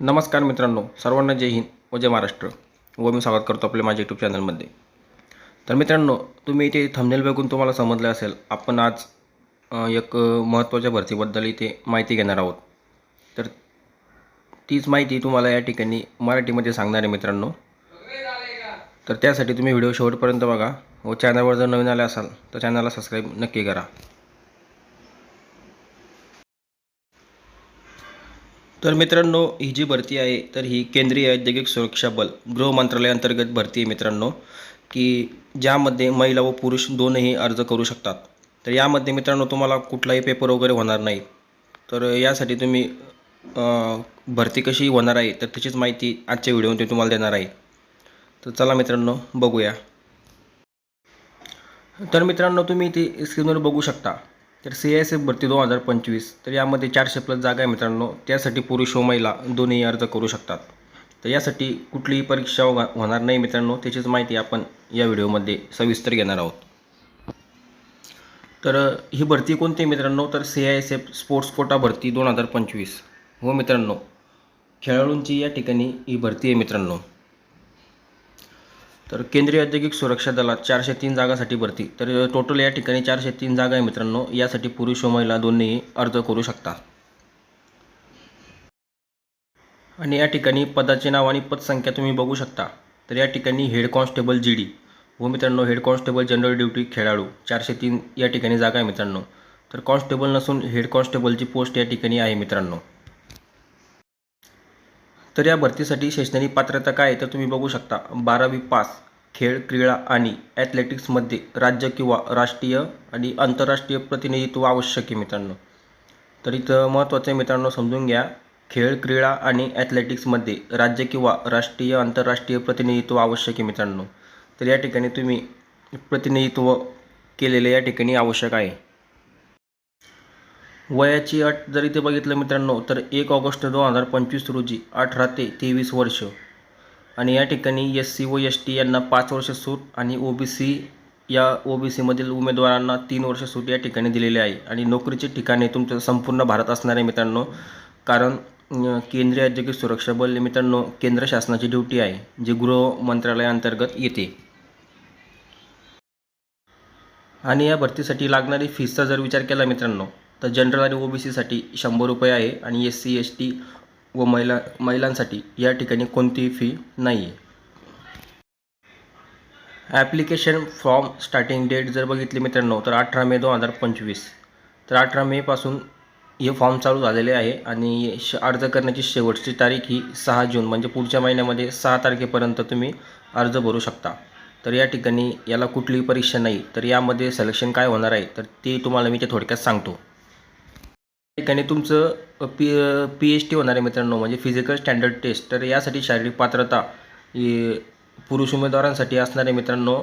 नमस्कार मित्रांनो सर्वांना जय हिंद व जय महाराष्ट्र. व मी स्वागत करतो आपल्या माझ्या यूट्यूब चॅनलमध्ये तर मित्रांनो तुम्ही इथे थंबनेल बघून तुम्हाला समजलं असेल आपण आज एक महत्त्वाच्या भरतीबद्दल इथे माहिती घेणार आहोत. तर तीच माहिती तुम्हाला या ठिकाणी मराठीमध्ये सांगणार आहे मित्रांनो. तर त्यासाठी तुम्ही व्हिडिओ शेवटपर्यंत बघा व चॅनलवर जर नवीन आले असाल तर चॅनलला सबस्क्राईब नक्की करा. तर मित्रांनो ही जी भरती आहे तर ही केंद्रीय औद्योगिक सुरक्षा बल गृह मंत्रालयाअंतर्गत भरती आहे मित्रांनो की ज्यामध्ये महिला व पुरुष दोनही अर्ज करू शकतात. तर यामध्ये मित्रांनो तुम्हाला कुठलाही पेपर वगैरे होणार नाही. तर यासाठी तुम्ही भरती कशी होणार आहे तर त्याचीच माहिती आजच्या व्हिडिओमध्ये तुम्हाला देणार आहे. तर चला मित्रांनो बघूया. तर मित्रांनो तुम्ही ती स्क्रीनवर बघू शकता. तर सी एस एफ भरती दोन हजार पंचवीस तर यामध्ये चारशे प्लस जागा आहे मित्रांनो. त्यासाठी पुरुष व महिला दोन्ही अर्ज करू शकतात. तर यासाठी कुठलीही परीक्षा होणार नाही मित्रांनो. त्याचीच माहिती आपण या व्हिडिओमध्ये सविस्तर घेणार आहोत. तर ही भरती कोणती मित्रांनो? तर C I S F sports quota भरती दोन हजार पंचवीस. हो मित्रांनो खेळाडूंची या ठिकाणी ही भरती आहे मित्रांनो. तर केंद्रीय औद्योगिक सुरक्षा दलात चारशे तीन जागासाठी भरती. तर टोटल या ठिकाणी चारशे तीन जागा आहे मित्रांनो. यासाठी पुरुष व महिला दोन्ही अर्ज करू शकता. आणि या ठिकाणी पदाचे नाव आणि पदसंख्या तुम्ही बघू शकता. तर या ठिकाणी हेड कॉन्स्टेबल जी डी व मित्रांनो हेड कॉन्स्टेबल जनरल ड्युटी खेळाडू. चारशे तीन या ठिकाणी जागा आहे मित्रांनो. तर कॉन्स्टेबल नसून हेड कॉन्स्टेबलची पोस्ट या ठिकाणी आहे मित्रांनो. तर या भरतीसाठी शैक्षणिक पात्रता काय आहे तर तुम्ही बघू शकता. बारावी पास खेळ क्रीडा आणि ॲथलेटिक्समध्ये राज्य किंवा राष्ट्रीय आणि आंतरराष्ट्रीय प्रतिनिधित्व आवश्यक आहे मित्रांनो. तर इथं महत्त्वाचं आहे मित्रांनो समजून घ्या. खेळ क्रीडा आणि ॲथलेटिक्समध्ये राज्य किंवा राष्ट्रीय आंतरराष्ट्रीय प्रतिनिधित्व आवश्यक आहे मित्रांनो. तर या ठिकाणी तुम्ही प्रतिनिधित्व केलेले या ठिकाणी आवश्यक आहे. वयाची अट जर इथे बघितलं मित्रांनो तर एक ऑगस्ट दोन हजार पंचवीस रोजी अठरा ते तेवीस वर्ष. आणि या ठिकाणी एस सी व एस टी यांना पाच वर्ष सूट आणि ओ बी सी या ओ बी सीमधील उमेदवारांना तीन वर्ष सूट या ठिकाणी दिलेली आहे. आणि नोकरीचे ठिकाणे तुमचं संपूर्ण भारत असणार आहे मित्रांनो कारण केंद्रीय औद्योगिक सुरक्षा बल मित्रांनो केंद्र शासनाची ड्युटी आहे जी गृह मंत्रालयाअंतर्गत येते. आणि या भरतीसाठी लागणारी फीसचा जर विचार केला मित्रांनो तर जनरल आणि ओ बी सीसाठी शंभर रुपये आहे आणि एस सी एस टी व महिला महिलांसाठी या ठिकाणी कोणतीही फी नाही आहे ॲप्लिकेशन फॉर्म स्टार्टिंग डेट जर बघितली मित्रांनो तर अठरा मे दोन हजार पंचवीस. तर अठरा मेपासून हे फॉर्म चालू झालेले आहे आणि श अर्ज करण्याची शेवटची तारीख ही सहा जून म्हणजे पुढच्या महिन्यामध्ये सहा तारखेपर्यंत तुम्ही अर्ज भरू शकता. तर या ठिकाणी याला कुठलीही परीक्षा नाही. तर यामध्ये सिलेक्शन काय होणार आहे तर ते तुम्हाला मी ते थोडक्यात सांगतो. ठिकाणी तुमचं पी पी एच टी होणार आहे मित्रांनो म्हणजे फिजिकल स्टँडर्ड टेस्ट तर यासाठी शारीरिक पात्रता पुरुष उमेदवारांसाठी असणार आहे मित्रांनो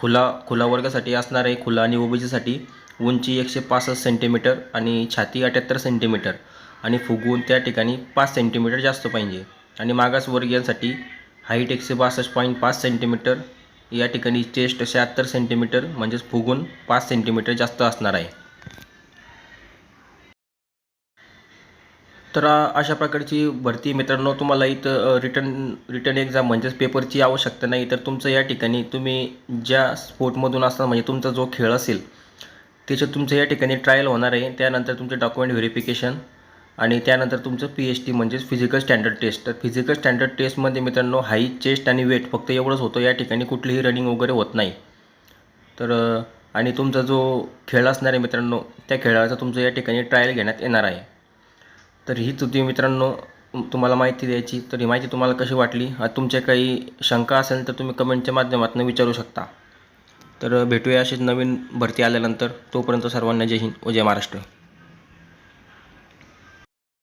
खुला खुला वर्गासाठी असणार आहे खुला आणि ओबीसीसाठी उंची एकशे पासष्ट सेंटीमीटर आणि छाती अठ्याहत्तर सेंटीमीटर आणि फुगवून त्या ठिकाणी पाच सेंटीमीटर जास्त पाहिजे. आणि मागासवर्गीयांसाठी हाईट एकशे बासष्ट पॉईंट पाच सेंटीमीटर या ठिकाणी चेस्ट शहात्तर सेंटीमीटर म्हणजेच फुगून पाच सेंटीमीटर जास्त असणार आहे. तर अशा प्रकारची भरती मित्रांनो तुम्हाला इथं रिटर्न रिटर्न एक्झाम म्हणजेच पेपरची आवश्यकता नाही. तर तुमचं या ठिकाणी तुम्ही ज्या स्पोर्टमधून असणार म्हणजे तुमचा जो खेळ असेल त्याच्यात तुमचं या ठिकाणी ट्रायल होणार आहे. त्यानंतर तुमचे डॉक्युमेंट व्हेरिफिकेशन आणि त्यानंतर तुमचं पी एच टी म्हणजेच फिजिकल स्टँडर्ड टेस्ट तर फिजिकल स्टँडर्ड टेस्टमध्ये मित्रांनो हाई चेस्ट आणि वेट फक्त एवढंच होतं. या ठिकाणी कुठलीही रनिंग वगैरे होत नाही. तर आणि तुमचा जो खेळ असणार आहे मित्रांनो त्या खेळाचा तुमचं या ठिकाणी ट्रायल घेण्यात येणार आहे. तर हीच होती मित्रांनो तुम्हाला माहिती द्यायची तर ही माहिती तुम्हाला कशी वाटली? तुमच्या काही शंका असेल तर तुम्ही कमेंटच्या माध्यमातून विचारू शकता. तर भेटूया अशीच नवीन भरती आल्यानंतर तोपर्यंत सर्वांना जय हिंद व जय महाराष्ट्र.